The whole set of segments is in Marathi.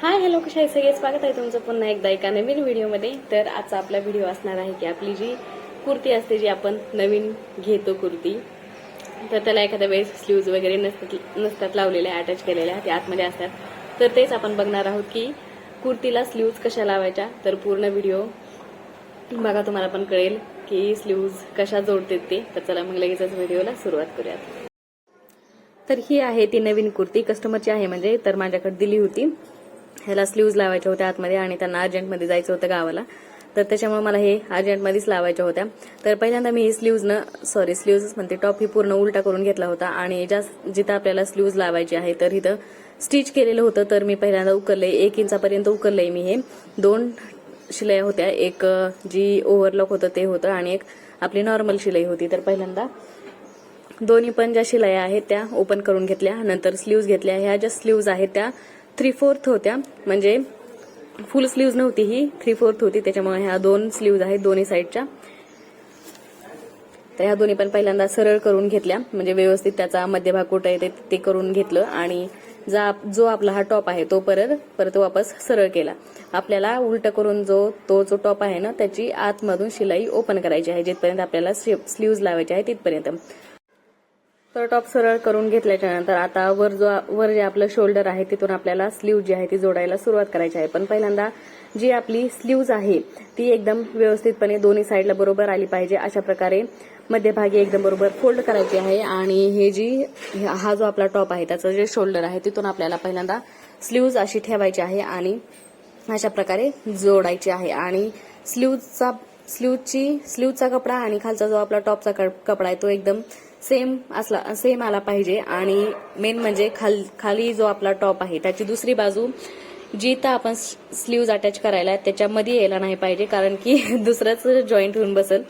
हाय हॅलो कशा आहे? सगळे स्वागत आहे तुमचं पुन्हा एकदा एका नवीन व्हिडिओमध्ये. तर आजचा आपला व्हिडिओ असणार आहे की आपली जी कुर्ती असते जी आपण नवीन घेतो कुर्ती तर त्याला एखाद्या वेळेस स्लीव्ज वगैरे नसतात नसतात लावलेल्या अटॅच केलेल्या ते आतमध्ये असतात. तर तेच आपण बघणार आहोत की कुर्तीला स्लीव्ज कशा लावायच्या. तर पूर्ण व्हिडिओ बघा तुम्हाला पण कळेल की स्लीव्ज कशा जोडते ते. तर चला मग लगेचच व्हिडिओला सुरुवात करूयात. तर ही आहे ती नवीन कुर्ती कस्टमरची आहे म्हणजे तर माझ्याकडे दिली होती. ह्याला स्लीव्ज लावायच्या होत्या आतमध्ये आणि त्यांना अर्जंटमध्ये जायचं होतं गावाला. तर त्याच्यामुळे मला हे अर्जंटमध्येच लावायच्या होत्या. तर पहिल्यांदा मी ही स्लीव्जनं सॉरी स्लीव्ज म्हणते टॉप ही पूर्ण उलटा करून घेतला होता आणि ज्या जिथं आपल्याला स्लीव्ज लावायची आहे तर इथं स्टिच केलेलं होतं तर मी पहिल्यांदा उकरले एक इंचापर्यंत उकरले मी हे. दोन शिलाई होत्या एक जी ओव्हरलॉक होतं ते होतं आणि एक आपली नॉर्मल शिलाई होती. तर पहिल्यांदा दोन्ही पण ज्या शिलाया आहेत त्या ओपन करून घेतल्या नंतर स्लीव्ज घेतल्या. ह्या ज्या स्लीव्ज आहेत त्या थ्री फोर्थ होत्या. म्हणजे फुल स्लीव्ज नव्हती ही. थ्री फोर्थ होती. त्याच्यामुळे ह्या दोन स्लीव्ज आहेत दोन्ही साईडच्या तर ह्या दोन्ही पण पहिल्यांदा सरळ करून घेतल्या. म्हणजे व्यवस्थित त्याचा मध्यभाग कुठं आहे ते- करून घेतलं. आणि जा जो आपला हा टॉप आहे तो परत परत वापस सरळ केला. आपल्याला उलट करून जो तो जो टॉप आहे ना त्याची आतमधून शिलाई ओपन करायची आहे जिथपर्यंत आपल्याला स्लीव्ज लावायचे आहे तिथपर्यंत. तर टॉप सरळ करून घेतल्याच्या नंतर आता वर जो वर जे आपलं शोल्डर आहे तिथून आपल्याला स्लीव जी आहे ती जोडायला सुरुवात करायची आहे. पण पहिल्यांदा जी आपली स्लीव्ज आहे ती एकदम व्यवस्थितपणे दोन्ही साईडला बरोबर आली पाहिजे. अशा प्रकारे मध्यभागी एकदम बरोबर फोल्ड करायची आहे. आणि हे जी हा जो आपला टॉप आहे त्याचं जे शोल्डर आहे तिथून आपल्याला पहिल्यांदा स्लीव्ज अशी ठेवायची आहे आणि अशा प्रकारे जोडायची आहे. आणि स्लीवचा स्लीवची स्लीवचा कपडा आणि खालचा जो आपला टॉपचा क- कपडा आहे तो एकदम सेम असला सेम आला पाहिजे. आणि मेन म्हणजे खाल खाली जो आपला टॉप आहे त्याची दुसरी बाजू जी तर आपण स्लीव्ज अटॅच करायला त्याच्यामध्ये यायला नाही पाहिजे. कारण की दुसरंच जॉईंट होऊन बसेल.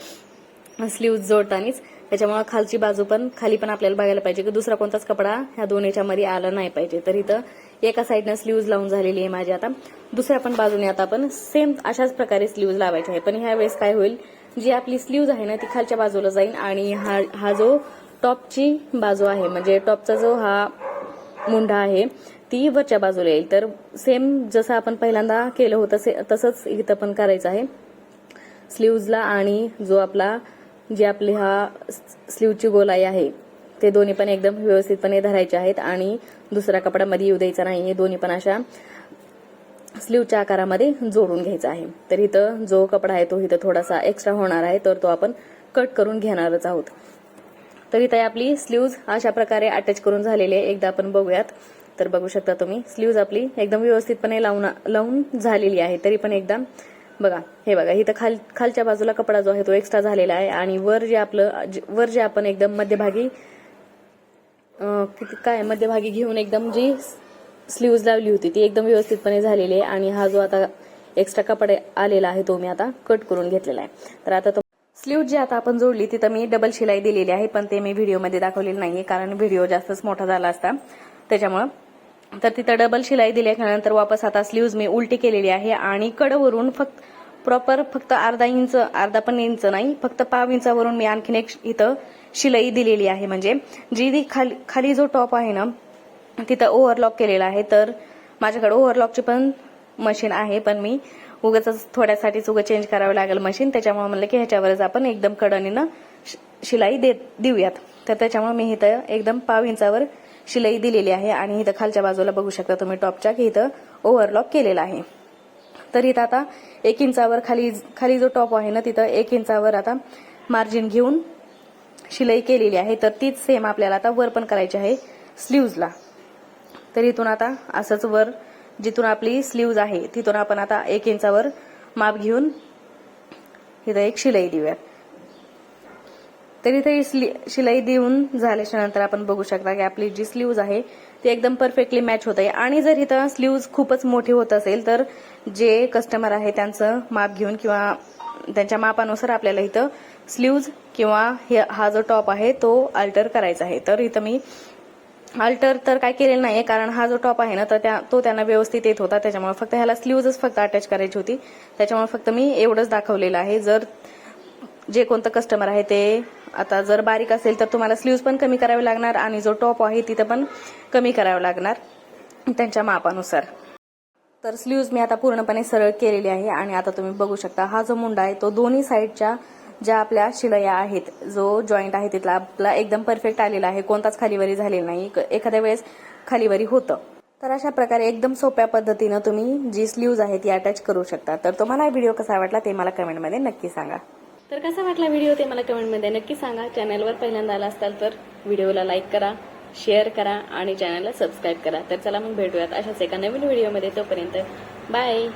स्लीव्ज जोडतानीच. त्याच्यामुळे खालची बाजू पण खाली पण आपल्याला बघायला पाहिजे की दुसरा कोणताच कपडा ह्या दोन्हीच्या मध्ये आला नाही पाहिजे. तर इथं एका साईडनं स्लीव्ज लावून झालेली आहे माझी आता. दुसऱ्या पण बाजूने आता आपण सेम अशाच प्रकारे स्लीव्ज लावायचे आहे. पण ह्या वेळेस काय होईल? जी आपली स्लीव्ज आहे ना ती खालच्या बाजूला जाईल आणि हा हा जो टॉपची बाजू आहे. म्हणजे टॉपचा जो हा मुंढा आहे ती वरच्या बाजूला येईल. तर सेम जसं आपण पहिल्यांदा केलं होतं से- तसंच इथं पण करायचं आहे. स्लीव्जला आणि जो आपला जे आपली हा स्लीवची गोलाई आहे ते दोन्ही पण एकदम व्यवस्थितपणे धरायचे आहेत. आणि दुसरा कपडा मध्ये येऊ द्यायचा नाही. हे दोन्ही पण अशा स्लीवच्या आकारामध्ये जोडून घ्यायचा आहे. तर इथं जो कपडा आहे तो इथं थोडासा एक्स्ट्रा होणार आहे. तर तो आपण कट करून घेणारच आहोत. तर इथे आपली स्लीव्ज अशा प्रकारे अटॅच करून झालेली आहे. एकदा आपण बघूयात. तर बघू शकता तुम्ही स्लीव्ज आपली एकदम व्यवस्थितपणे लावून लावून झालेली आहे. तरी पण एकदा बघा हे बघा इथं खाल खालच्या बाजूला कपडा जो आहे तो एक्स्ट्रा झालेला आहे. आणि वर जे आपलं जे- वर जे आपण एकदम मध्यभागी किती- काय मध्यभागी घेऊन एकदम जी स्लीव्ज लावली होती ती एकदम व्यवस्थितपणे झालेली आहे. आणि हा जो आता एक्स्ट्रा कपडे आलेला आहे तो मी आता कट करून घेतलेला आहे. तर आता तो स्लीव जी आता आपण जोडली तिथं मी डबल शिलाई दिलेली आहे पण ते मी व्हिडिओमध्ये दाखवलेलं नाहीये कारण व्हिडिओ जास्तच मोठा झाला असता. त्याच्यामुळं. तर तिथं डबल शिलाई दिल्यानंतर वापस आता स्लीव्ज मी उलटी केलेली आहे आणि कडवरून फक्त प्रॉपर फक्त अर्धा इंच अर्धा पण इंच नाही फक्त पाव इंचावरून मी आणखीन एक इथं शिलाई दिलेली आहे. म्हणजे जी ती खाली खाली जो टॉप आहे ना तिथं ओव्हरलॉक केलेला आहे. तर माझ्याकडे ओव्हरलॉकची पण मशीन आहे पण मी उगाच थोड्यासाठीच उगं चेंज करावं लागेल मशीन त्याच्यामुळे म्हणलं की ह्याच्यावरच आपण एकदम कडणीनं शि- शिलाई देत देऊयात. तर त्याच्यामुळे मी इथं एकदम पाव इंचावर शिलाई दिलेली आहे आणि इथं खालच्या बाजूला बघू शकता तुम्ही टॉपच्या की इथं ओव्हरलॉक केलेला आहे. तर इथं आता एक इंचावर खाली खाली जो टॉप आहे ना तिथं एक इंचावर आता मार्जिन घेऊन शिलाई केलेली आहे. तर तीच सेम आपल्याला आता वर पण करायची आहे स्लीव्जला तर इथून आता असंच वर जिथून आपली स्लीव्ज आहे तिथून आपण आता एक इंचावर माप घेऊन इथं एक शिलाई देऊया. तर इथे स्ली- शिलाई देऊन झाल्याच्यानंतर आपण बघू शकता की आपली जी स्लीव्ज आहे ती एकदम परफेक्टली मॅच होत आहे. आणि जर इथं स्लीव्ज खूपच मोठी होत असेल तर जे कस्टमर आहे त्यांचं माप घेऊन किंवा त्यांच्या मापानुसार आपल्याला इथं स्लीव्ज किंवा हे- हा जो टॉप आहे तो अल्टर करायचा आहे. तर इथं मी अल्टर तर काय केलेलं नाही कारण हा जो टॉप आहे ना तर त्या तो त्यांना व्यवस्थित येत होता. त्याच्यामुळे फक्त ह्याला स्लीवजच फक्त अटॅच करायची होती. त्याच्यामुळे फक्त मी एवढंच दाखवलेलं आहे. जर जे कोणतं कस्टमर आहे ते आता जर बारीक असेल तर तुम्हाला स्लीव्ज पण कमी करावे लागणार आणि जो टॉप आहे तिथं पण कमी करावा लागणार त्यांच्या मापानुसार. तर स्लीव्ज मी आता पूर्णपणे सरळ केलेली आहे आणि आता तुम्ही बघू शकता हा जो मुंडा आहे तो दोन्ही साईडच्या ज्या आपल्या शिलया आहेत जो जॉईंट आहे तिथला आपला एकदम परफेक्ट आलेला आहे कोणताच खालीवरी झालेला नाही. क- एखाद्या वेळेस खालीवरी होतं. तर अशा प्रकारे एकदम सोप्या पद्धतीनं तुम्ही जी स्लीव्ज आहेत ती अटॅच करू शकता. तर तुम्हाला व्हिडिओ कसा वाटला ते मला कमेंटमध्ये नक्की सांगा. तर कसा वाटला व्हिडिओ ते मला कमेंटमध्ये नक्की सांगा. चॅनलवर पहिल्यांदा आला असाल तर व्हिडिओला लाईक करा शेअर करा आणि चॅनलला सबस्क्राईब करा. तर चला मग भेटूयात अशाच एका नवीन व्हिडिओमध्ये तोपर्यंत बाय